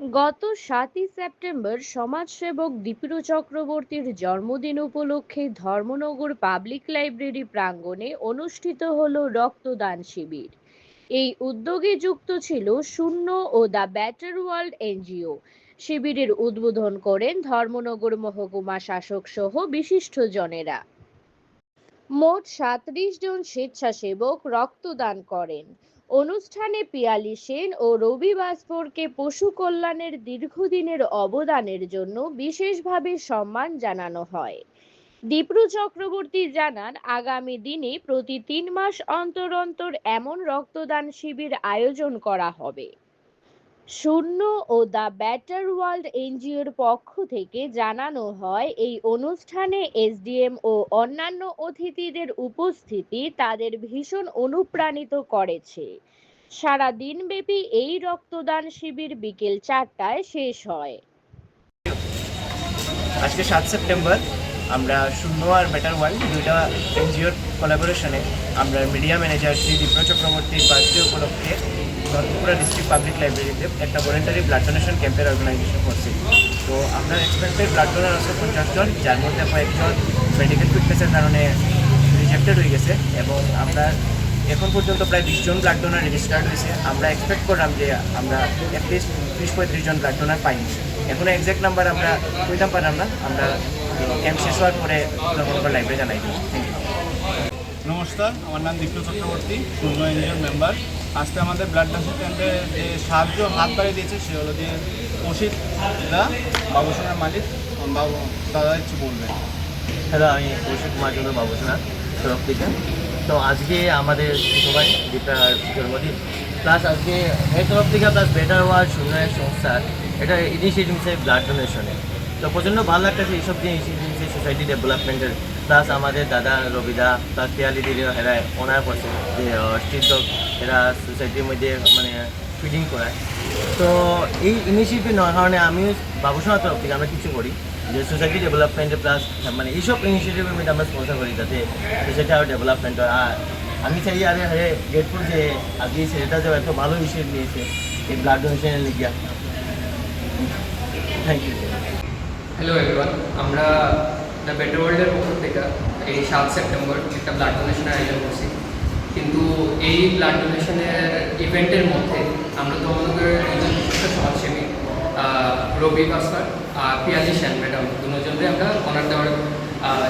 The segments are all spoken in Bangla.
গত সাতই সেপ্টেম্বর সমাজসেবক দীপিরু চক্রবর্তীর জন্মদিন উপলক্ষে ধর্মনগর পাবলিক লাইব্রেরি প্রাঙ্গণে অনুষ্ঠিত হলো রক্তদান শিবির। এই উদ্যোগে যুক্ত ছিল শূন্য ও দ্য ব্যাটার ওয়ার্ল্ড এনজিও। শিবিরের উদ্বোধন করেন ধর্মনগর মহকুমা শাসক সহ বিশিষ্টজনেরা। মোট সাঁত্রিশ জন স্বেচ্ছাসেবক রক্তদান করেন। অনুষ্ঠানে পিয়ালি সেন ও রবি বাসফোরকে পশু কল্যাণের দীর্ঘদিনের অবদানের জন্য বিশেষভাবে সম্মান জানানো হয়। দীপ্রু চক্রবর্তী জানান, আগামী দিনে প্রতি তিন মাস অন্তর অন্তর এমন রক্তদান শিবির আয়োজন করা হবে। শূন্য ও দ্য ব্যাটার ওয়ার্ল্ড এনজিওর পক্ষ থেকে জানানো হয়, এই অনুষ্ঠানে এসডিএম ও অন্যান্য অতিথিদের উপস্থিতি তাদের ভীষণ অনুপ্রাণিত করেছে। সারা দিনব্যাপী এই রক্তদান শিবির বিকেল চারটায় শেষ হয়। আজকে সাত সেপ্টেম্বর, আমরা শূন্য আর বেটার ওয়ার্ল্ড দুইটা এনজিওর কোলাবোরেশনে আমরা মিডিয়া ম্যানেজার শ্রী দীপ্র চক্রবর্তীর বার্থডে উপলক্ষে নর্থপুরা ডিস্ট্রিক্ট পাবলিক লাইব্রেরিতে একটা ভলেন্টারি ব্লাড ডোনেশন ক্যাম্পের অর্গানাইজেশন করছি। তো আমরা এক্সপেক্টেড ব্লাড ডোনার আছে পঞ্চাশ জন, যার মধ্যে কয়েকজন মেডিকেল ফিটনেসের কারণে রিজেক্টেড হয়ে গেছে এবং আমরা এখন পর্যন্ত প্রায় বিশ জন ব্লাড ডোনার রেজিস্টার্ড হয়েছে। আমরা এক্সপেক্ট করলাম যে আমরা অ্যাটলিস্ট ত্রিশ পঁয়ত্রিশ জন ব্লাড ডোনার পাইনি। এখনও এক্সাক্ট নাম্বার আমরা কইতাম পারলাম না। আমরা ক্যাম্প শেষ হওয়ার পরে লাইব্রেরি জানাই থ্যাংক ইউ নমস্কার, আমার নাম দীপ্ত চক্রবর্তী শূন্য এনজিওর মেম্বার আজকে আমাদের ব্লাড ডোনেশন ক্যাম্পে যে সাহায্য হাত বাড়িয়ে দিয়েছে, সে হলো যে অসিত দা বাবু বাবুসোনার মালিক বাবু, দাদা কিছু বলবেন। হ্যালো, আমি কুমার চন্দ্র, বাবুসোনা তরফ থেকে। তো আজকে আমাদের সবাই দীপার জন্মদিন প্লাস আজকে এই তরফ থেকে প্লাস বেটার ওয়ার্ল্ড শূন্যের সংস্থার এটা ইনিশিয়েটিভ ব্লাড ডোনেশনে তো প্রচণ্ড ভালো লাগতেছে এইসব যে ইনিশিয়েটিভ সোসাইটি ডেভেলপমেন্টের প্লাস আমাদের দাদা রবিদা প্লাস পিয়ালি দিদি এরা ওনার করছে যে স্ট্রিট ডগ এরা সোসাইটির মধ্যে মানে ফিডিং করায়। তো এই ইনিশিয়েটিভ নেওয়ার কারণে আমিও বাবুসোনার তরফ থেকে আমরা কিছু করি। যে সোসাইটি ডেভেলপমেন্টে প্লাস মানে এইসব ইনিশিয়েটিভের মধ্যে আমরা স্পন্সর করি যাতে সোসাইটি আরও ডেভেলপমেন্ট হয়। আর আমি চাই আরে আরে গ্রেটফুল যে আজকে ছেলেটা যে এত ভালো ইনিশিয়েটিভ নিয়েছে, এই ব্লাড ডোনেশনের লিগিয়া থ্যাংক ইউ হ্যালো এভরিওয়ান আমরা দ্য বেটার ওয়ার্ল্ডের পক্ষ থেকে এই সাত সেপ্টেম্বর একটা ব্লাড ডোনেশনের আয়োজন করছি। কিন্তু এই ব্লাড ডোনেশনের ইভেন্টের মধ্যে আমরা তো আমাদের দুজন বিশিষ্ট সমাজসেবী রবি ভাস্কর আর পিয়ালি সেন ম্যাডাম দুজনকে আমরা অনার দেওয়ার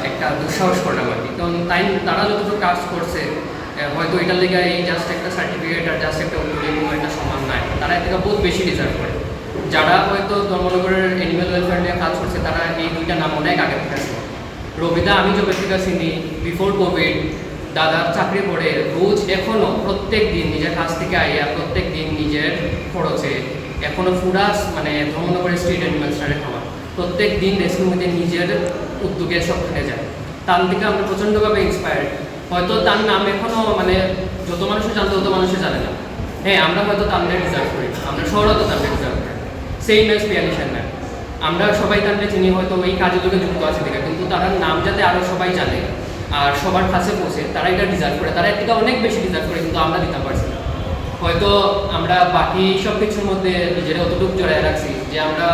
একটা দুঃসাহস করলাম আর কি। কারণ তাই তারা যতটুকু কাজ করছে হয়তো এটার লেগে এই জাস্ট একটা সার্টিফিকেট আর জাস্ট একটা অনুযায়ী কোনো একটা সমান নাই তারা এর বহুত বেশি ডিজার্ভ করে। যারা হয়তো ধর্মনগরের অ্যানিমেল ওয়েলফেয়ার নিয়ে কাজ করছে, তারা এই দুইটা নাম অনেক আগে থেকে আছে। রবিদা, আমি যবে থেকে চিনি বিফোর কোভিড দাদার চাকরি করে, রোজ এখনও প্রত্যেক দিন নিজের কাছ থেকে আইয়া প্রত্যেক দিন নিজের খরচে এখনও ফুরাস মানে ধর্মনগরের স্ট্রিট অ্যানিমেলসটারে খাওয়া। প্রত্যেক দিন রেস্কিউ মধ্যে নিজের উদ্যোগে সব সবখানে যায়। তার থেকে আমরা প্রচণ্ডভাবে ইন্সপায়ার্ড হয়তো তার নাম এখনও মানে যত মানুষের জানতো, তত মানুষে জানে না। হ্যাঁ আমরা হয়তো তামনে ডিজার্ভ করি। আমরা শহরও তো তামনে ডিজার্ভ সেই ম্যাচ পিয়ালিশন ম্যাম আমরা সবাই তামনে চিনি, হয়তো এই কাজের লোকে যুক্ত আছে থেকে কিন্তু তার নাম যাতে আরও সবাই জানে আর সবার কাছে পৌঁছে তারা এটা ডিজার্ভ করে। তারা থেকে অনেক বেশি ডিজার্ভ করে, কিন্তু আমরা দিতে পারছি না। হয়তো আমরা বাকি সব কিছুর মধ্যে নিজেরা অতটুকু জড়ায় রাখছি যে আমরা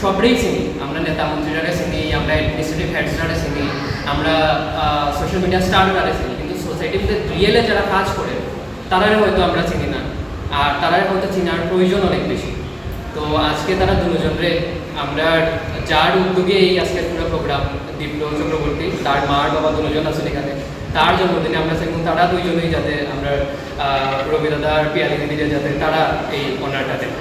সবরেই চিনি। আমরা নেতা মন্ত্রীরা চিনি, আমরা অ্যাডমিনিস্ট্রেটিভ হেডসরা চিনি, আমরা সোশ্যাল মিডিয়া স্টাররা চিনি, কিন্তু সোসাইটিতে রিয়েলে যারা কাজ করে তারাই হয়তো আমরা চিনি না। আর তারাই হয়তো চিনার প্রয়োজন অনেক বেশি। তো আজকে তারা দুজনরে আমরা যার উদ্যোগে এই আজকের পুরো প্রোগ্রাম দীপ্ত চক্রবর্তী তার মার বাবা দুজন আছেন এখানে। তার জন্মদিনে আমরা সেরকম তারা দুইজনেই যাতে আমরা রবি দাদা আর পিয়ালি দিদিরা যাতে তারা এই অনারটা দেন।